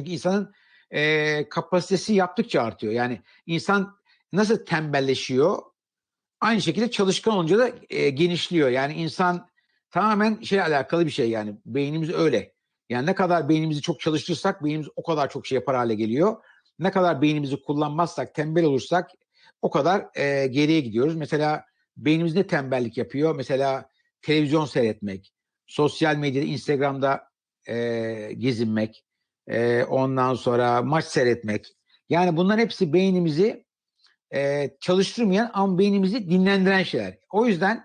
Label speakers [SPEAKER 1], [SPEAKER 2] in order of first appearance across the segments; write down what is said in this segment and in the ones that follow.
[SPEAKER 1] Çünkü insanın e, kapasitesi yaptıkça artıyor. Yani insan nasıl tembelleşiyor? Aynı şekilde çalışkan olunca da e, genişliyor. Yani insan tamamen şey alakalı bir şey yani beynimiz öyle. Yani ne kadar beynimizi çok çalıştırırsak beynimiz o kadar çok şey yapar hale geliyor. Ne kadar beynimizi kullanmazsak, tembel olursak o kadar e, geriye gidiyoruz. Mesela beynimiz ne tembellik yapıyor? Mesela televizyon seyretmek, sosyal medyada, Instagram'da e, gezinmek, e, ondan sonra maç seyretmek. Yani bunların hepsi beynimizi e, çalıştırmayan ama beynimizi dinlendiren şeyler. O yüzden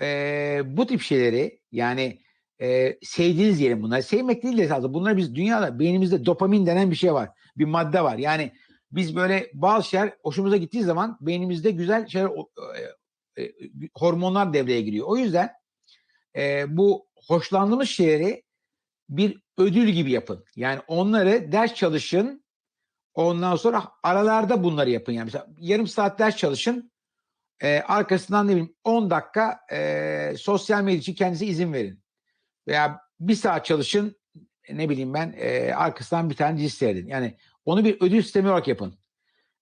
[SPEAKER 1] e, bu tip şeyleri yani e, sevdiğiniz diyelim bunlar. Sevmek değil de esasında bunlar biz dünyada beynimizde dopamin denen bir şey var. Bir madde var. Yani biz böyle bazı şeyler hoşumuza gittiği zaman beynimizde güzel şeyler e, e, hormonlar devreye giriyor. O yüzden e, bu hoşlandığımız şeyleri bir ödül gibi yapın. Yani onları ders çalışın. Ondan sonra aralarda bunları yapın. Yani mesela yarım saat ders çalışın. E, arkasından ne bileyim 10 dakika e, sosyal medya için kendinize izin verin. Veya bir saat çalışın ne bileyim ben e, arkasından bir tane dizi seyredin. Yani onu bir ödül sistemi olarak yapın.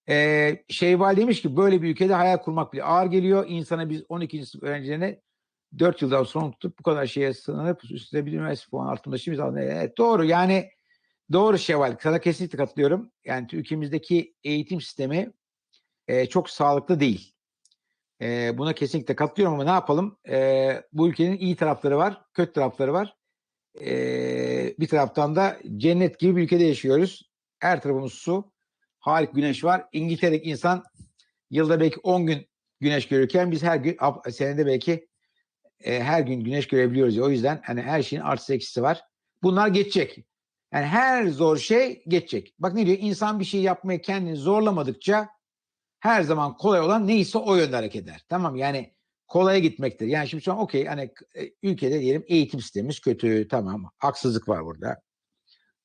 [SPEAKER 1] E, Şeyval demiş ki böyle bir ülkede hayal kurmak bile ağır geliyor. İnsana biz 12. sınıf öğrencilerine 4 yıldan sonra tutup bu kadar şeye sınırıp üstüne bir üniversite puan artımda şimdi evet doğru yani doğru Şevval sana kesinlikle katılıyorum. Yani ülkemizdeki eğitim sistemi e, çok sağlıklı değil. E, buna kesinlikle katılıyorum ama ne yapalım? E, bu ülkenin iyi tarafları var, kötü tarafları var. E, bir taraftan da cennet gibi bir ülkede yaşıyoruz. Her tarafımız su, halik güneş var. İngiltere'deki insan yılda belki 10 gün güneş görürken biz her gün senede belki e, her gün güneş görebiliyoruz. Ya. O yüzden hani her şeyin artısı eksisi var. Bunlar geçecek. Yani her zor şey geçecek. Bak ne diyor? İnsan bir şey yapmaya kendini zorlamadıkça her zaman kolay olan neyse o yönde hareket eder. Tamam yani kolaya gitmektir. Yani şimdi şu an okey hani e, ülkede diyelim eğitim sistemimiz kötü tamam haksızlık var burada.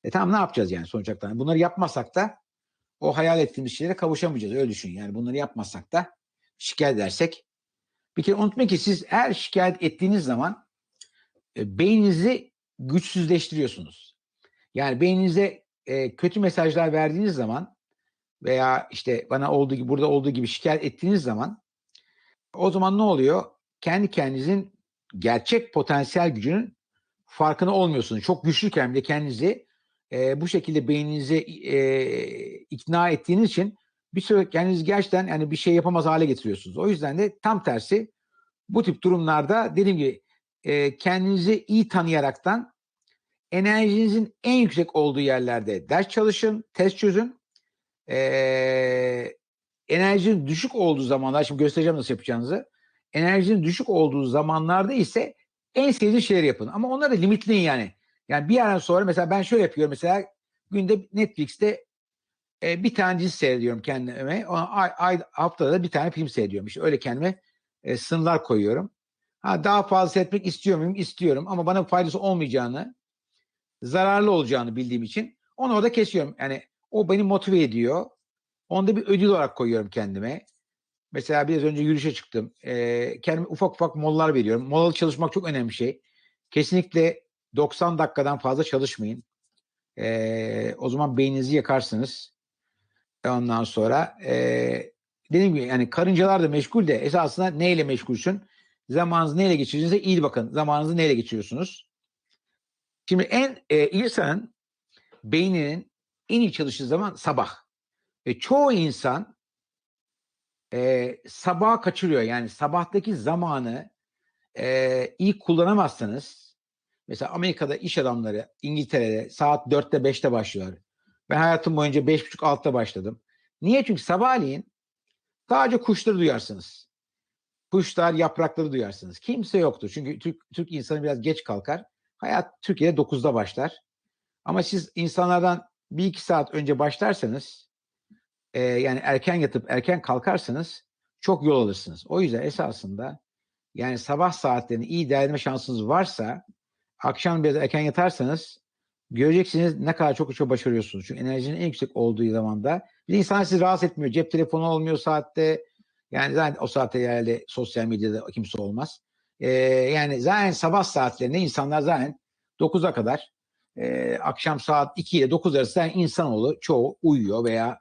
[SPEAKER 1] E tamam ne yapacağız yani sonuç? Bunları yapmasak da o hayal ettiğimiz şeylere kavuşamayacağız öyle düşün. Yani bunları yapmasak da şikayet edersek bir kere unutmayın ki siz her şikayet ettiğiniz zaman e, beyninizi güçsüzleştiriyorsunuz. Yani beyninize e, kötü mesajlar verdiğiniz zaman veya işte bana olduğu gibi burada olduğu gibi şikayet ettiğiniz zaman o zaman ne oluyor? Kendi kendinizin gerçek potansiyel gücünün farkına olmuyorsunuz. Çok güçlüken bile kendinizi e, bu şekilde beyninizi e, ikna ettiğiniz için bir süre kendinizi gerçekten yani bir şey yapamaz hale getiriyorsunuz. O yüzden de tam tersi bu tip durumlarda dediğim gibi e, kendinizi iyi tanıyaraktan enerjinizin en yüksek olduğu yerlerde ders çalışın, test çözün. E, enerjinin düşük olduğu zamanlar, şimdi göstereceğim nasıl yapacağınızı. Enerjinin düşük olduğu zamanlarda ise en sevdiğiniz şeyleri yapın. Ama onları limitleyin yani. Yani bir yerden sonra mesela ben şöyle yapıyorum. Mesela günde Netflix'te e, bir tane dizi seyrediyorum kendime. Ay, ay, haftada da bir tane film seyrediyorum. İşte öyle kendime e, sınırlar koyuyorum. Ha, daha fazla seyretmek istiyor muyum? İstiyorum ama bana faydası olmayacağını, zararlı olacağını bildiğim için onu orada kesiyorum. Yani o beni motive ediyor. Onu da bir ödül olarak koyuyorum kendime. Mesela biraz önce yürüyüşe çıktım. E, kendime ufak ufak molalar veriyorum. Molalı çalışmak çok önemli bir şey. Kesinlikle 90 dakikadan fazla çalışmayın. E, o zaman beyninizi yakarsınız. Ondan sonra e, dediğim gibi yani karıncalar da meşgul de esasında neyle meşgulsün? Zamanınızı neyle geçirdiğinize iyi bakın. Zamanınızı neyle geçiriyorsunuz? Şimdi en e, insanın beyninin en iyi çalıştığı zaman sabah. Ve çoğu insan e, sabaha kaçırıyor. Yani sabahtaki zamanı e, iyi kullanamazsanız mesela Amerika'da iş adamları İngiltere'de saat 4'te 5'te başlıyor. Ben hayatım boyunca 5.30-6'da başladım. Niye? Çünkü sabahleyin sadece kuşları duyarsınız. Kuşlar, yaprakları duyarsınız. Kimse yoktur. Çünkü Türk, Türk insanı biraz geç kalkar. Hayat Türkiye'de 9'da başlar. Ama siz insanlardan bir iki saat önce başlarsanız e, yani erken yatıp erken kalkarsanız çok yol alırsınız. O yüzden esasında yani sabah saatlerini iyi değerlendirme şansınız varsa akşam biraz erken yatarsanız göreceksiniz ne kadar çok çok başarıyorsunuz. Çünkü enerjinin en yüksek olduğu zamanda bir insan sizi rahatsız etmiyor. Cep telefonu olmuyor saatte. Yani zaten o saatte herhalde sosyal medyada kimse olmaz. Ee, yani zaten sabah saatlerinde insanlar zaten 9'a kadar e, akşam saat 2 ile 9 arası yani insanoğlu çoğu uyuyor veya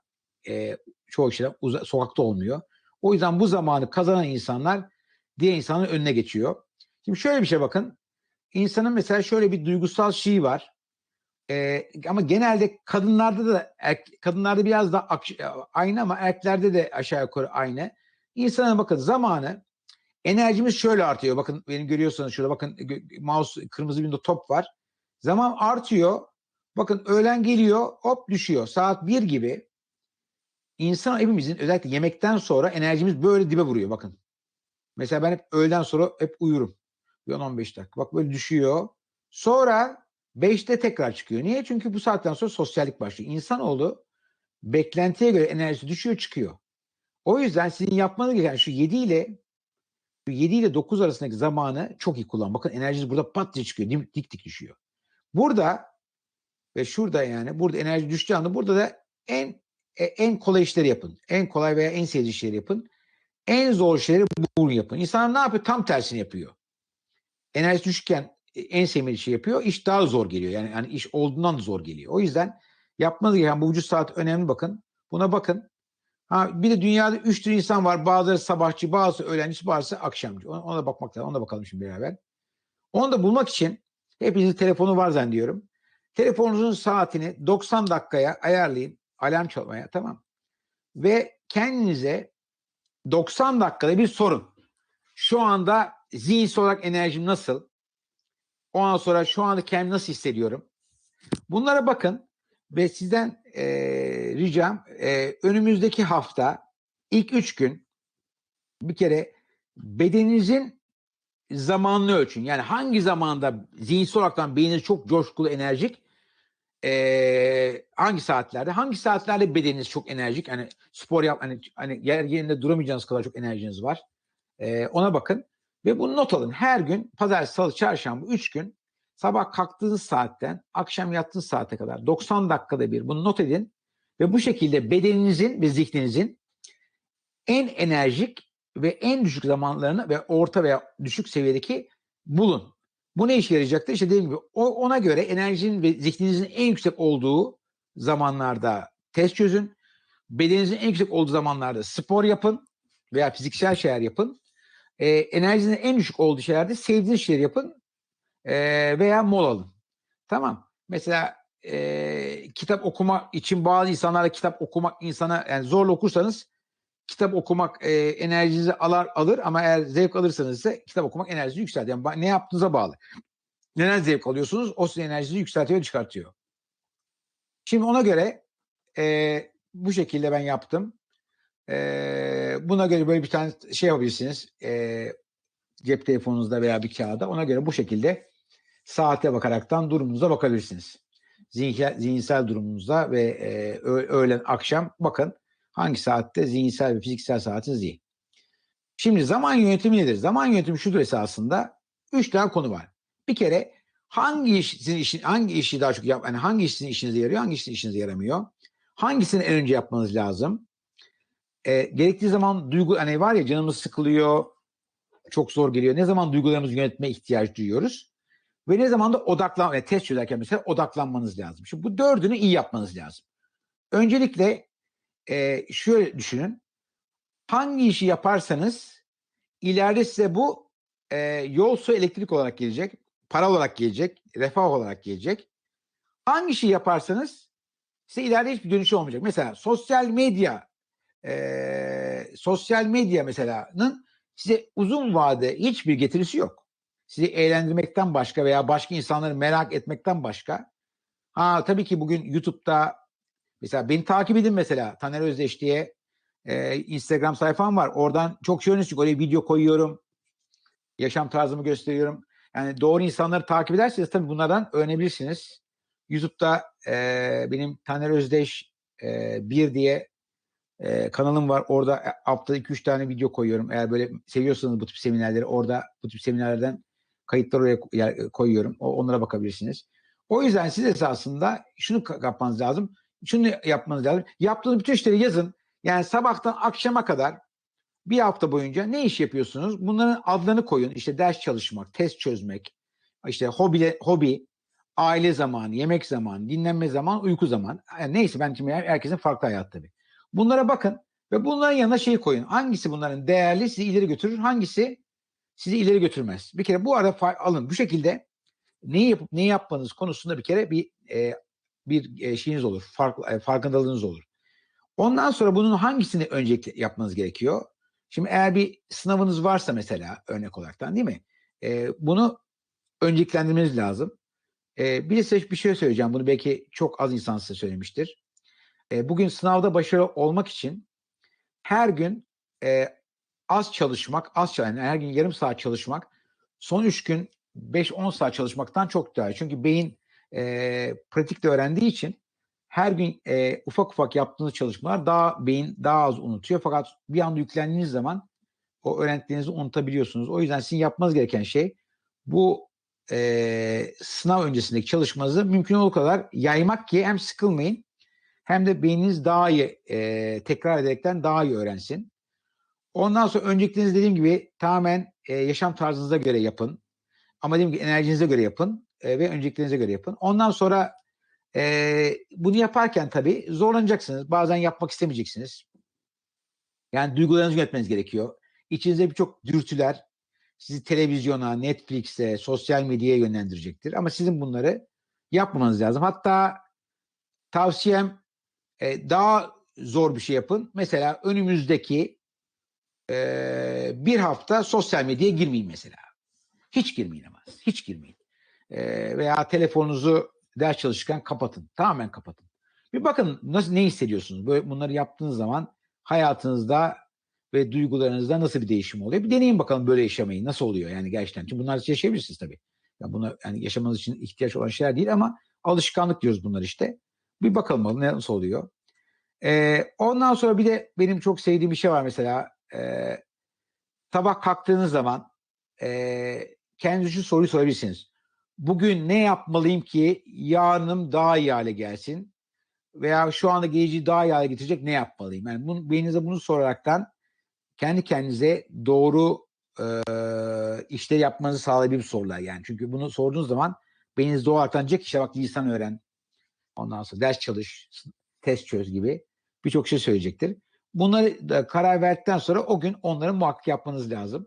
[SPEAKER 1] e, çoğu kişiler uza- sokakta olmuyor. O yüzden bu zamanı kazanan insanlar diğer insanın önüne geçiyor. Şimdi şöyle bir şey bakın. İnsanın mesela şöyle bir duygusal şeyi var. Ee, ama genelde kadınlarda da erk- kadınlarda biraz da aynı ama erkeklerde de aşağı yukarı aynı. İnsanın bakın zamanı enerjimiz şöyle artıyor. Bakın benim görüyorsanız şurada bakın mouse kırmızı bir top var. Zaman artıyor. Bakın öğlen geliyor hop düşüyor. Saat 1 gibi insan hepimizin özellikle yemekten sonra enerjimiz böyle dibe vuruyor bakın. Mesela ben hep öğleden sonra hep uyurum. Bir 10-15 dakika. Bak böyle düşüyor. Sonra 5'te tekrar çıkıyor. Niye? Çünkü bu saatten sonra sosyallik başlıyor. İnsanoğlu beklentiye göre enerjisi düşüyor çıkıyor. O yüzden sizin yapmanız gereken şu 7 ile şu 7 ile 9 arasındaki zamanı çok iyi kullan. Bakın enerjiniz burada pat diye çıkıyor. Dik dik, düşüyor. Burada ve şurada yani burada enerji düştüğü anda burada da en e, en kolay işleri yapın. En kolay veya en sevdiği işleri yapın. En zor şeyleri bugün yapın. İnsanlar ne yapıyor? Tam tersini yapıyor. Enerji düşükken en sevmediği şey yapıyor. İş daha zor geliyor. Yani, yani iş olduğundan da zor geliyor. O yüzden yapmanız gereken bu vücut saat önemli bakın. Buna bakın. Ha, bir de dünyada üç tür insan var. Bazıları sabahçı, bazısı öğlenci, bazısı akşamcı. Ona, ona da bakmak lazım. Ona da bakalım şimdi beraber. Onu da bulmak için hepinizin telefonu var zannediyorum. Telefonunuzun saatini 90 dakikaya ayarlayın. Alarm çalmaya tamam. Ve kendinize 90 dakikada bir sorun. Şu anda zihinsel olarak enerjim nasıl? Ondan sonra şu anda kendimi nasıl hissediyorum? Bunlara bakın ve sizden e, ricam e, önümüzdeki hafta ilk üç gün bir kere bedeninizin zamanını ölçün. Yani hangi zamanda zihinsel olarak beyniniz çok coşkulu, enerjik e, hangi saatlerde? Hangi saatlerde bedeniniz çok enerjik? Hani spor yap, hani, hani yer yerinde duramayacağınız kadar çok enerjiniz var. E, ona bakın ve bunu not alın. Her gün pazartesi, salı, çarşamba 3 gün sabah kalktığınız saatten akşam yattığınız saate kadar 90 dakikada bir bunu not edin ve bu şekilde bedeninizin ve zihninizin en enerjik ve en düşük zamanlarını ve orta veya düşük seviyedeki bulun. Bu ne işe yarayacaktır? İşte dediğim gibi ona göre enerjinin ve zihninizin en yüksek olduğu zamanlarda test çözün. Bedeninizin en yüksek olduğu zamanlarda spor yapın veya fiziksel şeyler yapın. Ee, enerjinin en düşük olduğu şeylerde sevdiğiniz şeyler yapın ee, veya mol alın. Tamam. Mesela e, kitap okuma için bazı insanlarla kitap okumak insana yani zorla okursanız kitap okumak e, enerjinizi alır, alır ama eğer zevk alırsanız ise kitap okumak enerjinizi yükseltir. Yani ne yaptığınıza bağlı. Neden zevk alıyorsunuz? O sizin enerjinizi yükseltiyor çıkartıyor. Şimdi ona göre e, bu şekilde ben yaptım. E, buna göre böyle bir tane şey yapabilirsiniz. E, cep telefonunuzda veya bir kağıda. Ona göre bu şekilde saate bakaraktan durumunuza bakabilirsiniz. Zihinsel, zihinsel durumunuza ve e, öğlen akşam bakın Hangi saatte zihinsel ve fiziksel saatiniz iyi. Şimdi zaman yönetimi nedir? Zaman yönetimi şudur esasında. Üç tane konu var. Bir kere hangi iş sizin işin hangi işi daha çok yap yani hangi iş sizin işinize yarıyor, hangi iş sizin işinize yaramıyor? Hangisini en önce yapmanız lazım? E, gerektiği zaman duygu hani var ya canımız sıkılıyor, çok zor geliyor. Ne zaman duygularımızı yönetme ihtiyaç duyuyoruz? Ve ne zaman da odaklan, yani test çözerken mesela odaklanmanız lazım. Şimdi bu dördünü iyi yapmanız lazım. Öncelikle e, şöyle düşünün. Hangi işi yaparsanız ileride size bu e, yol su elektrik olarak gelecek, para olarak gelecek, refah olarak gelecek. Hangi işi yaparsanız size ileride hiçbir dönüşü olmayacak. Mesela sosyal medya e, sosyal medya mesela'nın size uzun vade hiçbir getirisi yok. Sizi eğlendirmekten başka veya başka insanları merak etmekten başka. Ha tabii ki bugün YouTube'da Mesela beni takip edin mesela Taner Özdeş diye e, Instagram sayfam var. Oradan çok şey önemli oraya video koyuyorum. Yaşam tarzımı gösteriyorum. Yani doğru insanları takip ederseniz tabii bunlardan öğrenebilirsiniz. YouTube'da e, benim Taner Özdeş e, bir diye e, kanalım var. Orada haftada 2-3 tane video koyuyorum. Eğer böyle seviyorsanız bu tip seminerleri orada bu tip seminerlerden kayıtlar oraya koyuyorum. O, onlara bakabilirsiniz. O yüzden siz esasında şunu yapmanız lazım şunu yapmanız lazım. Yaptığınız bütün işleri yazın. Yani sabahtan akşama kadar bir hafta boyunca ne iş yapıyorsunuz? Bunların adlarını koyun. İşte ders çalışmak, test çözmek, işte hobi, hobi aile zamanı, yemek zamanı, dinlenme zamanı, uyku zamanı. Yani neyse ben şimdi herkesin farklı hayat tabii. Bunlara bakın ve bunların yanına şey koyun. Hangisi bunların değerli sizi ileri götürür, hangisi sizi ileri götürmez. Bir kere bu arada alın. Bu şekilde neyi yapıp neyi yapmanız konusunda bir kere bir e, bir e, şeyiniz olur. Fark, e, farkındalığınız olur. Ondan sonra bunun hangisini öncelikle yapmanız gerekiyor? Şimdi eğer bir sınavınız varsa mesela örnek olaraktan değil mi? E, bunu önceliklendirmeniz lazım. E, bir de size bir şey söyleyeceğim. Bunu belki çok az insan size söylemiştir. E, bugün sınavda başarılı olmak için her gün e, az çalışmak, az yani her gün yarım saat çalışmak, son üç gün 5-10 saat çalışmaktan çok daha iyi. Çünkü beyin e, pratikte öğrendiği için her gün e, ufak ufak yaptığınız çalışmalar daha beyin daha az unutuyor. Fakat bir anda yüklendiğiniz zaman o öğrendiklerinizi unutabiliyorsunuz. O yüzden sizin yapmanız gereken şey bu e, sınav öncesindeki çalışmanızı mümkün olduğu kadar yaymak ki hem sıkılmayın hem de beyniniz daha iyi e, tekrar ederekten daha iyi öğrensin. Ondan sonra önceliklerinizi dediğim gibi tamamen e, yaşam tarzınıza göre yapın. Ama dediğim gibi enerjinize göre yapın e, ve önceliklerinize göre yapın. Ondan sonra e, bunu yaparken tabii zorlanacaksınız. Bazen yapmak istemeyeceksiniz. Yani duygularınızı yönetmeniz gerekiyor. İçinizde birçok dürtüler sizi televizyona, Netflix'e, sosyal medyaya yönlendirecektir. Ama sizin bunları yapmamanız lazım. Hatta tavsiyem e, daha zor bir şey yapın. Mesela önümüzdeki e, bir hafta sosyal medyaya girmeyin mesela. Hiç girmeyin ama. Hiç girmeyin. E, veya telefonunuzu ders çalışırken kapatın. Tamamen kapatın. Bir bakın nasıl ne hissediyorsunuz? Böyle bunları yaptığınız zaman hayatınızda ve duygularınızda nasıl bir değişim oluyor? Bir deneyin bakalım böyle yaşamayı. Nasıl oluyor yani gerçekten? Çünkü bunlar yaşayabilirsiniz tabii. Ya buna yani yaşamanız için ihtiyaç olan şeyler değil ama alışkanlık diyoruz bunlar işte. Bir bakalım ne nasıl oluyor. Ee, ondan sonra bir de benim çok sevdiğim bir şey var mesela. Ee, sabah kalktığınız zaman e, kendinize şu soruyu sorabilirsiniz. Bugün ne yapmalıyım ki yarınım daha iyi hale gelsin? Veya şu anda geleceği daha iyi hale getirecek ne yapmalıyım? Yani bunu, beyninize bunu soraraktan kendi kendinize doğru e, işleri yapmanızı sağlayabilir sorular yani. Çünkü bunu sorduğunuz zaman beyniniz doğal diyecek işte bak lisan öğren. Ondan sonra ders çalış, test çöz gibi birçok şey söyleyecektir. Bunları da karar verdikten sonra o gün onları muhakkak yapmanız lazım.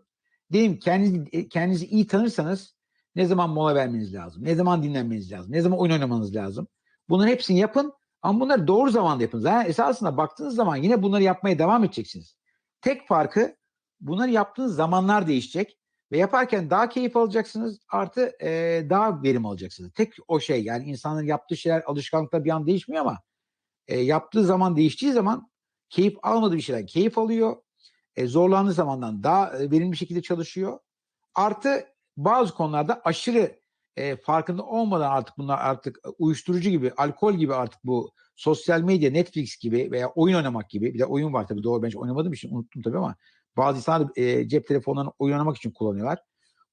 [SPEAKER 1] Diyelim kendinizi, kendinizi iyi tanırsanız ne zaman mola vermeniz lazım, ne zaman dinlenmeniz lazım, ne zaman oyun oynamanız lazım. Bunların hepsini yapın ama bunları doğru zamanda yapın. Yani esasında baktığınız zaman yine bunları yapmaya devam edeceksiniz. Tek farkı bunları yaptığınız zamanlar değişecek ve yaparken daha keyif alacaksınız artı e, daha verim alacaksınız. Tek o şey yani insanların yaptığı şeyler alışkanlıkla bir an değişmiyor ama e, yaptığı zaman değiştiği zaman keyif almadığı bir şeyden keyif alıyor. E, zorlandığı zamandan daha e, verimli bir şekilde çalışıyor. Artı bazı konularda aşırı e, farkında olmadan artık bunlar artık uyuşturucu gibi, alkol gibi artık bu sosyal medya, Netflix gibi veya oyun oynamak gibi bir de oyun var tabii doğru ben hiç oynamadığım için unuttum tabii ama bazı insanlar e, cep telefonlarını oynamak için kullanıyorlar.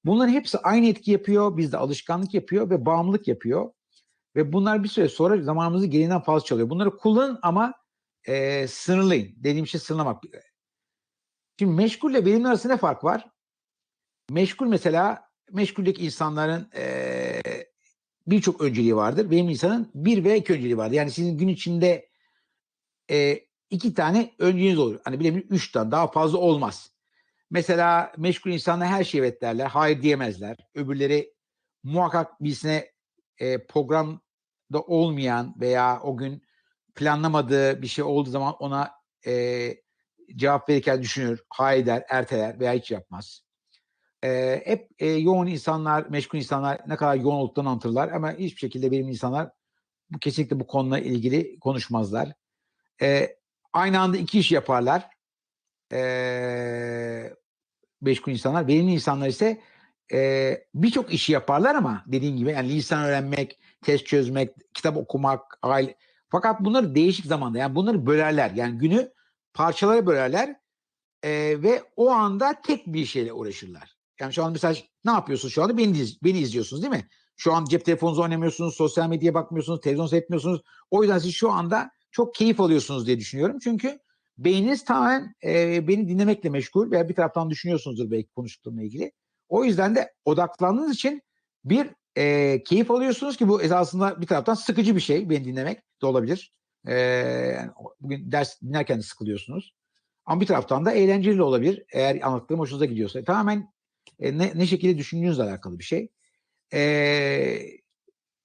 [SPEAKER 1] Bunların hepsi aynı etki yapıyor. Bizde alışkanlık yapıyor ve bağımlılık yapıyor. Ve bunlar bir süre sonra zamanımızı gereğinden fazla çalıyor. Bunları kullanın ama e, sınırlayın. Dediğim şey sınırlamak. Şimdi meşgulle verimli arasında ne fark var? Meşgul mesela meşguldeki insanların e, birçok önceliği vardır. Benim insanın bir ve iki önceliği vardır. Yani sizin gün içinde e, iki tane önceliğiniz olur. Hani bilemiyorum üç tane daha fazla olmaz. Mesela meşgul insanlar her şey evet derler. Hayır diyemezler. Öbürleri muhakkak birisine e, programda olmayan veya o gün planlamadığı bir şey olduğu zaman ona e, cevap verirken düşünür, hayır der, erteler veya hiç yapmaz. E, hep e, yoğun insanlar, meşgul insanlar ne kadar yoğun olduklarını anlatırlar ama hiçbir şekilde benim insanlar kesinlikle bu konuyla ilgili konuşmazlar. E, aynı anda iki iş yaparlar. E, meşgul insanlar. Verimli insanlar ise e, birçok işi yaparlar ama dediğim gibi yani lisan öğrenmek, test çözmek, kitap okumak, aile. Fakat bunları değişik zamanda yani bunları bölerler. Yani günü parçalara bölerler e, ve o anda tek bir şeyle uğraşırlar. Yani şu an mesela ne yapıyorsunuz şu anda? Beni, beni izliyorsunuz değil mi? Şu an cep telefonunuzu oynamıyorsunuz, sosyal medyaya bakmıyorsunuz, televizyon seyretmiyorsunuz. O yüzden siz şu anda çok keyif alıyorsunuz diye düşünüyorum. Çünkü beyniniz tamamen e, beni dinlemekle meşgul veya bir taraftan düşünüyorsunuzdur belki konuştuklarımla ilgili. O yüzden de odaklandığınız için bir e, keyif alıyorsunuz ki bu esasında bir taraftan sıkıcı bir şey beni dinlemek de olabilir. E, yani bugün ders dinlerken de sıkılıyorsunuz. Ama bir taraftan da eğlenceli olabilir eğer anlattığım hoşunuza gidiyorsa. Tamamen e, ne, ne şekilde düşündüğünüzle alakalı bir şey. E,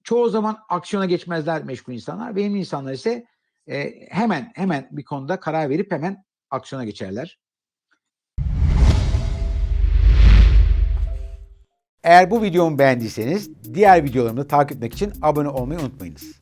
[SPEAKER 1] çoğu zaman aksiyona geçmezler meşgul insanlar. Benim insanlar ise e, hemen hemen bir konuda karar verip hemen aksiyona geçerler. Eğer bu videomu beğendiyseniz diğer videolarımı takip etmek için abone olmayı unutmayınız.